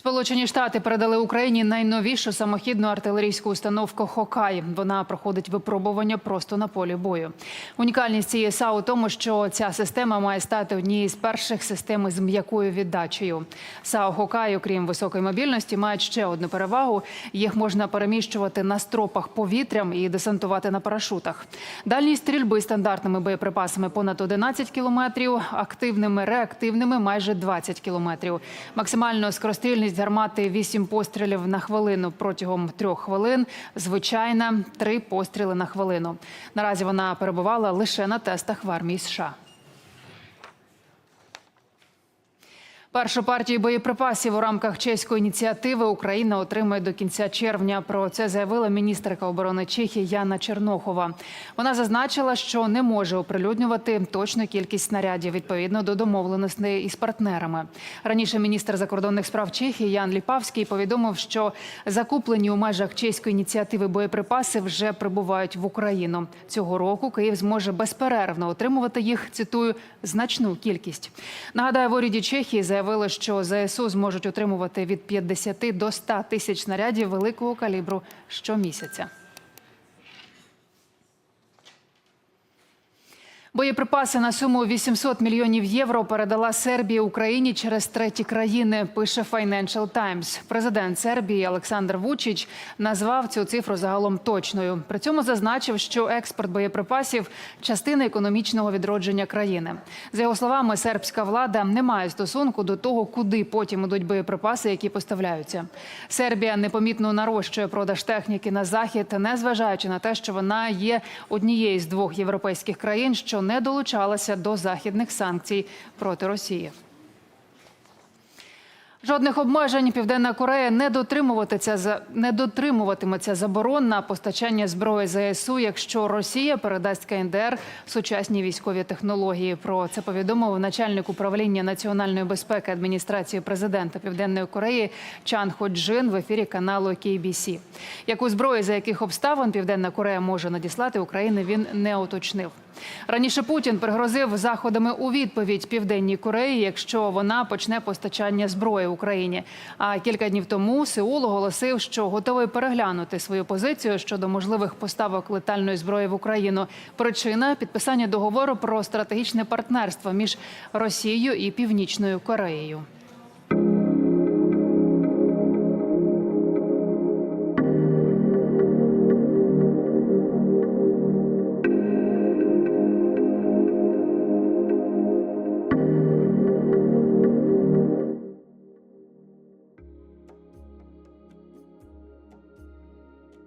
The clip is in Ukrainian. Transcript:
Сполучені Штати передали Україні найновішу самохідну артилерійську установку Хокай. Вона проходить випробування просто на полі бою. Унікальність цієї САУ у тому, що ця система має стати однією з перших систем з м'якою віддачею. САУ Хокай, окрім високої мобільності, мають ще одну перевагу: їх можна переміщувати на стропах повітрям і десантувати на парашутах. Дальність стрільби стандартними боєприпасами понад 11 кілометрів, активними реактивними майже 20 кілометрів. Максимально скорострільність гармати 8 пострілів на хвилину протягом трьох хвилин. Звичайна три постріли на хвилину. Наразі вона перебувала лише на тестах в армії США. Першу партію боєприпасів у рамках чеської ініціативи Україна отримає до кінця червня. Про це заявила міністерка оборони Чехії Яна Чернохова. Вона зазначила, що не може оприлюднювати точну кількість снарядів відповідно до домовленостей із партнерами. Раніше міністр закордонних справ Чехії Ян Ліпавський повідомив, що закуплені у межах чеської ініціативи боєприпаси вже прибувають в Україну. Цього року Київ зможе безперервно отримувати їх. Цитую значну кількість. Нагадаю, в уряді Чехії заявили, що ЗСУ зможуть отримувати від 50 до 100 тисяч снарядів великого калібру щомісяця. Боєприпаси на суму 800 мільйонів євро передала Сербія Україні через треті країни. Пише Financial Times. Президент Сербії Олександр Вучич назвав цю цифру загалом точною. При цьому зазначив, що експорт боєприпасів частина економічного відродження країни. За його словами, сербська влада не має стосунку до того, куди потім ідуть боєприпаси, які поставляються. Сербія непомітно нарощує продаж техніки на захід, незважаючи на те, що вона є однією з двох європейських країн, що не долучалася до західних санкцій проти Росії. Жодних обмежень Південна Корея не дотримуватиметься не дотримуватиметься заборон на постачання зброї ЗСУ, якщо Росія передасть КНДР сучасні військові технології. Про це повідомив начальник управління національної безпеки адміністрації президента Південної Кореї Чан Ходжин в ефірі каналу KBC. Яку зброю за яких обставин Південна Корея може надіслати Україні, він не уточнив. Раніше Путін пригрозив заходами у відповідь Південній Кореї, якщо вона почне постачання зброї Україні. А кілька днів тому Сеул оголосив, що готовий переглянути свою позицію щодо можливих поставок летальної зброї в Україну. Причина підписання договору про стратегічне партнерство між Росією і Північною Кореєю.